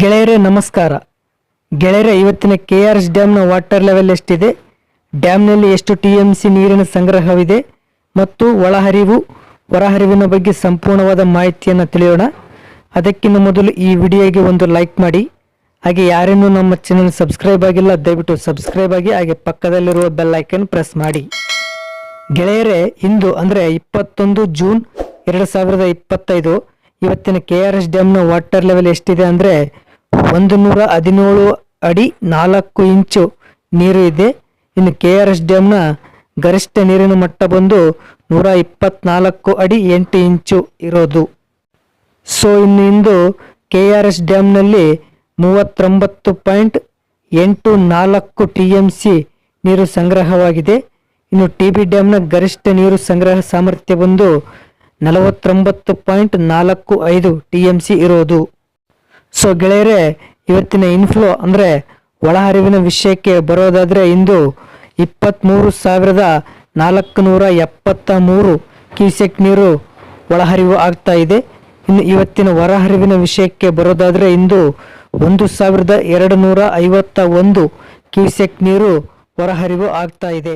ಗೆಳೆಯರೇ, ನಮಸ್ಕಾರ. ಗೆಳೆಯರೇ, ಇವತ್ತಿನ ಕೆ ಆರ್ ಎಸ್ ಡ್ಯಾಮ್ನ ವಾಟರ್ ಲೆವೆಲ್ ಎಷ್ಟಿದೆ? ಡ್ಯಾಮ್ನಲ್ಲಿ ಎಷ್ಟು ಟಿ ಎಂ ಸಿ ನೀರಿನ ಸಂಗ್ರಹವಿದೆ? ಮತ್ತು ಒಳಹರಿವು, ಹೊರಹರಿವಿನ ಬಗ್ಗೆ ಸಂಪೂರ್ಣವಾದ ಮಾಹಿತಿಯನ್ನು ತಿಳಿಯೋಣ. ಅದಕ್ಕಿಂತ ಮೊದಲು ಈ ವಿಡಿಯೋಗೆ ಒಂದು ಲೈಕ್ ಮಾಡಿ. ಹಾಗೆ ಯಾರೇನೂ ನಮ್ಮ ಚಾನಲ್ ಸಬ್ಸ್ಕ್ರೈಬ್ ಆಗಿಲ್ಲ, ದಯವಿಟ್ಟು ಸಬ್ಸ್ಕ್ರೈಬ್ ಆಗಿ, ಹಾಗೆ ಪಕ್ಕದಲ್ಲಿರುವ ಬೆಲ್ ಐಕನ್ ಪ್ರೆಸ್ ಮಾಡಿ. ಗೆಳೆಯರೇ, ಇಂದು ಅಂದರೆ ಇಪ್ಪತ್ತೊಂದು ಜೂನ್ ಎರಡು ಸಾವಿರದ ಇಪ್ಪತ್ತೈದು, ಇವತ್ತಿನ ಕೆ ಆರ್ ಎಸ್ ಡ್ಯಾಮ್ನ ವಾಟರ್ ಲೆವೆಲ್ ಎಷ್ಟಿದೆ ಅಂದರೆ ಒಂದು ನೂರ ಹದಿನೇಳು ಅಡಿ ನಾಲ್ಕು ಇಂಚು ನೀರು ಇದೆ. ಇನ್ನು ಕೆ ಆರ್ ಎಸ್ ಡ್ಯಾಮ್ನ ಗರಿಷ್ಠ ನೀರಿನ ಮಟ್ಟ ಬಂದು ನೂರ ಇಪ್ಪತ್ನಾಲ್ಕು ಅಡಿ ಎಂಟು ಇಂಚು ಇರೋದು. ಸೊ, ಇನ್ನು ಇಂದು ಕೆ ಆರ್ ಎಸ್ ಡ್ಯಾಮ್ನಲ್ಲಿ ಮೂವತ್ತೊಂಬತ್ತು ಪಾಯಿಂಟ್ ಎಂಟು ನಾಲ್ಕು ಟಿ ಎಂ ಸಿ ನೀರು ಸಂಗ್ರಹವಾಗಿದೆ. ಇನ್ನು ಟಿ ಬಿ ಡ್ಯಾಮ್ನ ಗರಿಷ್ಠ ನೀರು ಸಂಗ್ರಹ ಸಾಮರ್ಥ್ಯ ಬಂದು ನಲವತ್ತೊಂಬತ್ತು ಪಾಯಿಂಟ್ ನಾಲ್ಕು ಐದು ಟಿ ಎಂ ಸಿ ಇರೋದು. ಸೊ ಗೆಳೆಯರೇ, ಇವತ್ತಿನ ಇನ್ಫ್ಲೋ ಅಂದರೆ ಒಳಹರಿವಿನ ವಿಷಯಕ್ಕೆ ಬರೋದಾದರೆ ಇಂದು ಇಪ್ಪತ್ತ್ಮೂರು ಸಾವಿರದ ನಾಲ್ಕು ನೂರ ಎಪ್ಪತ್ತ ಮೂರು ಕ್ಯೂಸೆಕ್ ನೀರು ಒಳಹರಿವು ಆಗ್ತಾ ಇದೆ. ಇನ್ನು ಇವತ್ತಿನ ಹೊರಹರಿವಿನ ವಿಷಯಕ್ಕೆ ಬರೋದಾದರೆ ಇಂದು ಒಂದು ಸಾವಿರದ ಎರಡು ನೂರ ಐವತ್ತ ಒಂದು ಕ್ಯೂಸೆಕ್ ನೀರು ಹೊರಹರಿವು ಆಗ್ತಾ ಇದೆ.